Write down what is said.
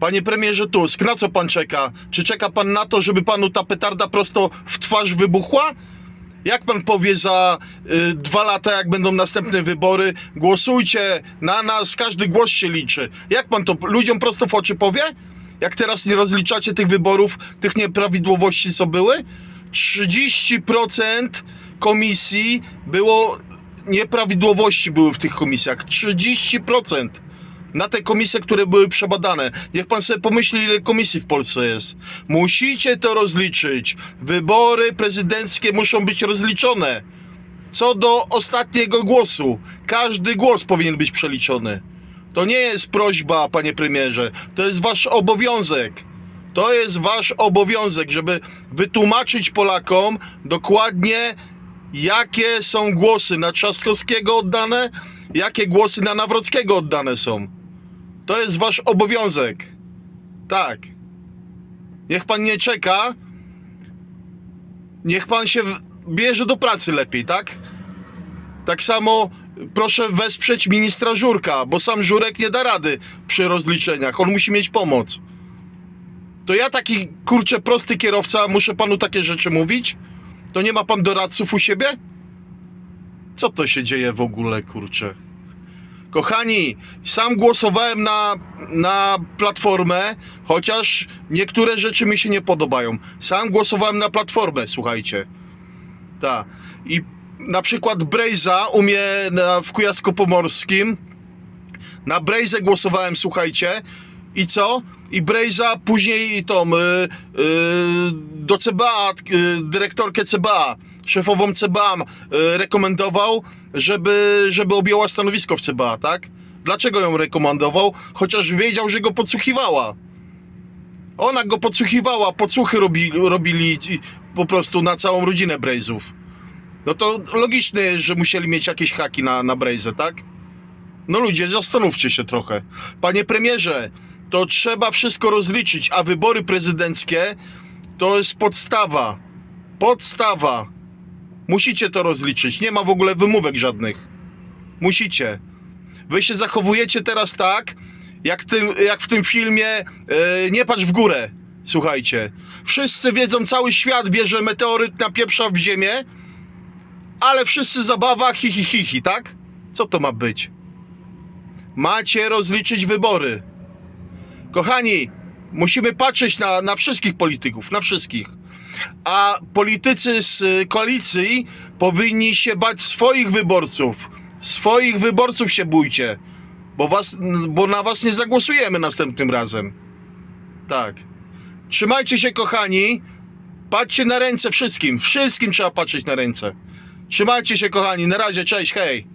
Panie premierze Tusk, na co pan czeka? Czy czeka pan na to, żeby panu ta petarda prosto w twarz wybuchła? Jak pan powie za y, dwa lata, jak będą następne wybory, głosujcie na nas, każdy głos się liczy. Jak pan to ludziom prosto w oczy powie? Jak teraz nie rozliczacie tych wyborów, tych nieprawidłowości, co były? 30% komisji było, nieprawidłowości były w tych komisjach. 30% na te komisje, które były przebadane. Niech pan sobie pomyśli, ile komisji w Polsce jest. Musicie to rozliczyć. Wybory prezydenckie muszą być rozliczone. Co do ostatniego głosu, każdy głos powinien być przeliczony. To nie jest prośba, panie premierze, to jest wasz obowiązek. To jest wasz obowiązek, żeby wytłumaczyć Polakom dokładnie, jakie są głosy na Trzaskowskiego oddane, jakie głosy na Nawrockiego oddane są. To jest wasz obowiązek. Tak. Niech pan nie czeka. Niech pan się bierze do pracy lepiej, tak? Tak samo proszę wesprzeć ministra Żurka, bo sam Żurek nie da rady przy rozliczeniach. On musi mieć pomoc. To ja taki kurczę prosty kierowca muszę panu takie rzeczy mówić? To nie ma pan doradców u siebie? Co to się dzieje w ogóle, kurczę? Kochani, sam głosowałem na, na platformę, chociaż niektóre rzeczy mi się nie podobają. Sam głosowałem na platformę, słuchajcie. Tak. I na przykład Brejza u mnie na, w Kujawsko-Pomorskim. Na Brejzę głosowałem, słuchajcie. I co? I Brejza później tą y, y, do CBA, y, dyrektorkę CBA, szefową CBA y, rekomendował, żeby, żeby objęła stanowisko w CBA, tak? Dlaczego ją rekomendował? Chociaż wiedział, że go podsłuchiwała. Ona go podsłuchiwała, podsłuchy robi, robili po prostu na całą rodzinę Brejzów. No to logiczne jest, że musieli mieć jakieś haki na, na Brejzę, tak? No ludzie, zastanówcie się trochę. Panie premierze, to trzeba wszystko rozliczyć, a wybory prezydenckie to jest podstawa. Podstawa. Musicie to rozliczyć. Nie ma w ogóle wymówek żadnych. Musicie. Wy się zachowujecie teraz tak, jak, jak w tym filmie e, Nie patrz w górę. Słuchajcie. Wszyscy wiedzą, cały świat wie, że meteoryt napieprza w ziemię, ale wszyscy zabawa hi, hi, hi, hi, tak? Co to ma być? Macie rozliczyć wybory. Kochani, musimy patrzeć na, na wszystkich polityków, na wszystkich. A politycy z y, koalicji powinni się bać swoich wyborców. Swoich wyborców się bójcie, bo, was, bo na was nie zagłosujemy następnym razem. Tak. Trzymajcie się, kochani. Patrzcie na ręce wszystkim. Wszystkim trzeba patrzeć na ręce. Trzymajcie się, kochani. Na razie, cześć, hej.